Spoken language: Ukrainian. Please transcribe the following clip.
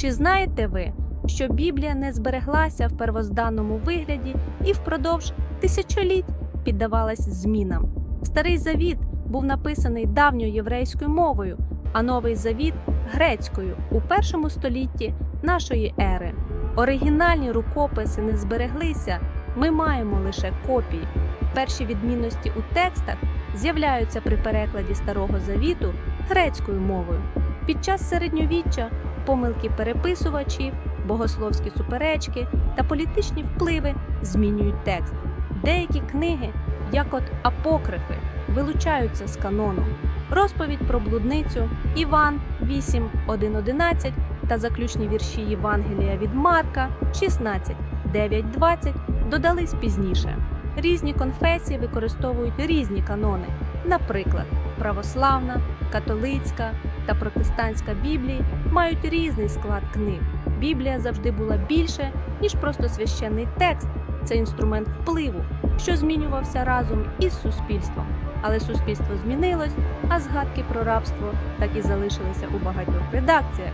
Чи знаєте ви, що Біблія не збереглася в первозданному вигляді і впродовж тисячоліть піддавалась змінам? Старий Завіт був написаний давньою єврейською мовою, а новий завіт грецькою у першому столітті нашої ери. Оригінальні рукописи не збереглися, ми маємо лише копії. Перші відмінності у текстах з'являються при перекладі Старого Завіту грецькою мовою. Під час середньовіччя помилки переписувачів, богословські суперечки та політичні впливи змінюють текст. Деякі книги, як от апокрифи, вилучаються з канону. Розповідь про блудницю Іван 8, 1, 11 та заключні вірші Євангелія від Марка 16, 9, 20 додались пізніше. Різні конфесії використовують різні канони, наприклад, православна, католицька та протестантська Біблії мають різний склад книг. Біблія завжди була більше, ніж просто священний текст. Це інструмент впливу, що змінювався разом із суспільством. Але суспільство змінилось, а згадки про рабство так і залишилися у багатьох редакціях.